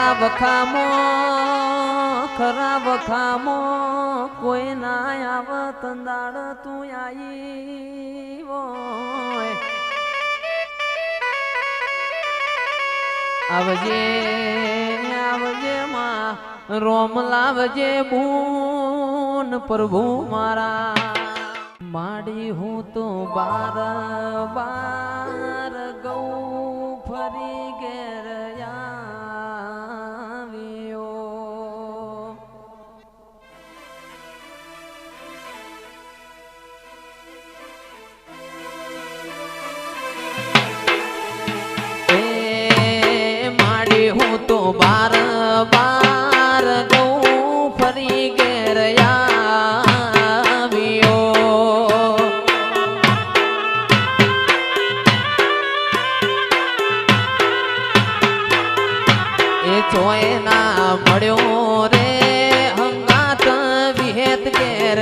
ખરા વખામો ખરા વખામો કોઈ ના આવત દાડ તું આઈ આવજે આવજે માં, રોમ લાવજે બૂન પ્રભુ મારા. માડી હું તો બાર બાર ગૌ ફરી ઘેર બાર બાર ગયું ફરી ઘેર આવ્યો. એ ચોય ના મળ્યો રે હંગાત વિહેત ઘેર